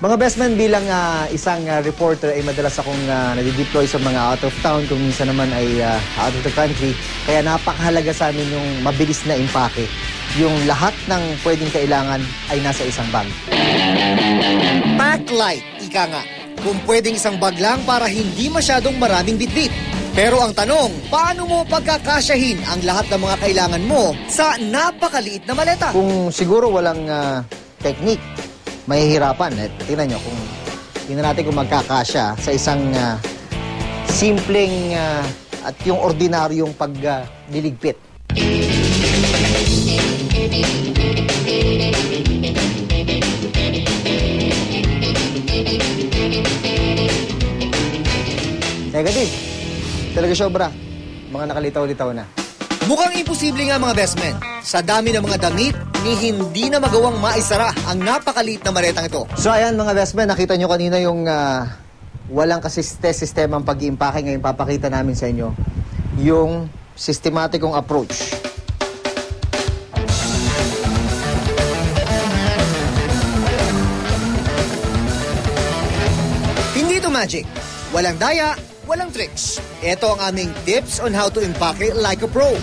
Mga best man bilang ah, isang ah, reporter ay madalas akong uh, nadideploy sa mga out of town kung minsan naman ay ah, out of the country. Kaya napakahalaga sa amin yung mabilis na impake. Yung lahat ng pwedeng kailangan ay nasa isang bag. Pack light, ika nga. Kung pwedeng isang bag lang para hindi masyadong maraming bitbit. Pero ang tanong, paano mo pagkakasyahin ang lahat ng mga kailangan mo sa napakaliit na maleta? Kung siguro walang ah, technique, mahihirapan. Eh, tingnan nyo, kung tingnan natin kung magkakasya sa isang ah, simpleng ah, at yung ordinaryong pagdiligpit. Negative. Talaga sobra. Mga nakalitaw-litaw na. Mukhang imposible nga mga best men. Sa dami ng mga damit, ni hindi na magawang maisara ang napakaliit na maletang ito. So ayan mga best men, nakita nyo kanina yung ah, walang kasiste sistemang pag-iimpake ngayon papakita namin sa inyo yung sistematikong approach. Hindi ito magic. Walang daya, walang tricks. Ito ang aming tips on how to impake like a pro.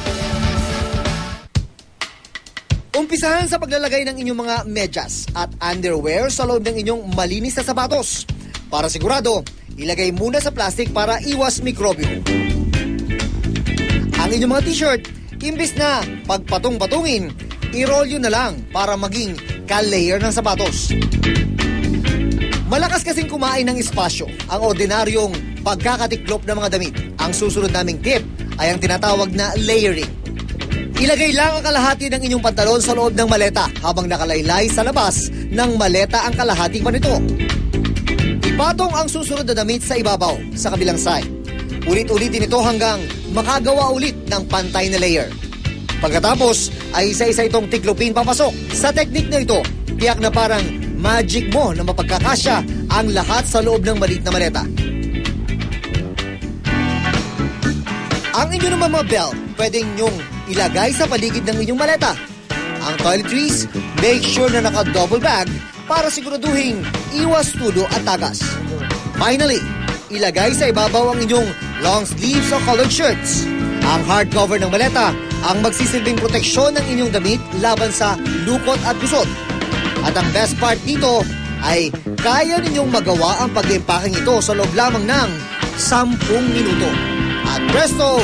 Umpisahan sa paglalagay ng inyong mga medyas at underwear sa loob ng inyong malinis na sapatos. Para sigurado, ilagay muna sa plastic para iwas mikrobyo. Ang inyong mga t-shirt, imbis na pagpatong-patungin, i-roll yun na lang para maging ka-layer ng sapatos. Malakas kasing kumain ng espasyo ang ordinaryong pagkakatiklop ng mga damit. Ang susunod naming tip ay ang tinatawag na layering. Ilagay lang ang kalahati ng inyong pantalon sa loob ng maleta habang nakalaylay sa labas ng maleta ang kalahati pa nito. Ipatong ang susunod na damit sa ibabaw sa kabilang side. Ulit-ulitin ito hanggang makagawa ulit ng pantay na layer. Pagkatapos ay isa-isa itong tiklopin papasok. Sa teknik na ito, tiyak na parang magic mo na mapagkakasya ang lahat sa loob ng maliit na maleta. Ang inyo naman mga belt, pwedeng nyong ilagay sa paligid ng inyong maleta. Ang toiletries, make sure na naka-double bag para siguraduhin iwas tulo at tagas. Finally, ilagay sa ibabaw ang inyong long sleeves o colored shirts. Ang hardcover ng maleta ang magsisilbing proteksyon ng inyong damit laban sa lukot at gusot. At ang best part dito ay kaya ninyong magawa ang pag-impaking ito sa loob lamang ng 10 minuto. At presto!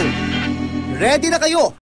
Ready na kayo